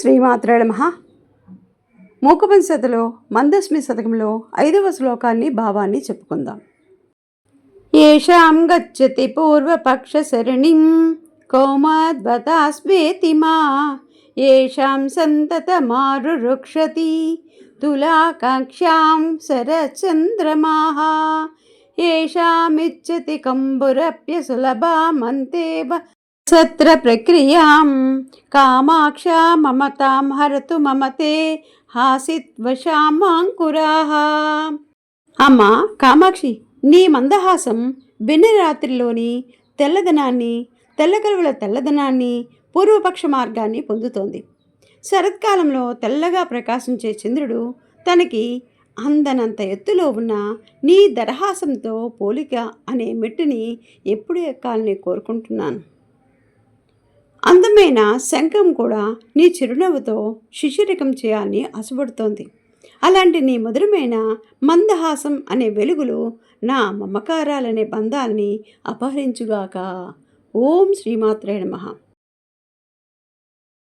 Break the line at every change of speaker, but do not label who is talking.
శ్రీమాత్రే నమ. మూకపంచతలో మందస్మి శతకంలో ఐదవ శ్లోకాన్ని భావాన్ని చెప్పుకుందాం. ఏషాం గచ్చతి పూర్వపక్ష సరణిం కౌమాద్వతాస్వేతి మా ఏషాం సంతతమారురుక్షతి తులాకాక్ష్యాం శరచంద్రమాः ఏషామిచ్చతి కంబురప్య సులభామంతేవ సత్ర ప్రక్రియాం కామాక్ష మమతాం హరతు మమతే హాసిత్వశామాంకురాः అమ్మా కామాక్షి నీ మందహాసం వెన్నెరాత్రిలోని తెల్లదనాన్ని తెల్లకలువల తెల్లదనాన్ని పూర్వపక్ష మార్గాన్ని పొందుతోంది. శరత్కాలంలో తెల్లగా ప్రకాశించే చంద్రుడు తనకి అందనంత ఎత్తులో ఉన్న నీ దరహాసంతో పోలిక అనే మెట్టుని ఎప్పుడు ఎక్కాలని కోరుకుంటున్నాను. అందమైన శంఖం కూడా నీ చిరునవ్వుతో శిశిరికం చేయాలని ఆశపడుతోంది. అలాంటి నీ మధురమైన మందహాసం అనే వెలుగులు నా మమకారాలనే బంధాల్ని అపహరించుగాక. ఓం శ్రీమాత్రే నమ.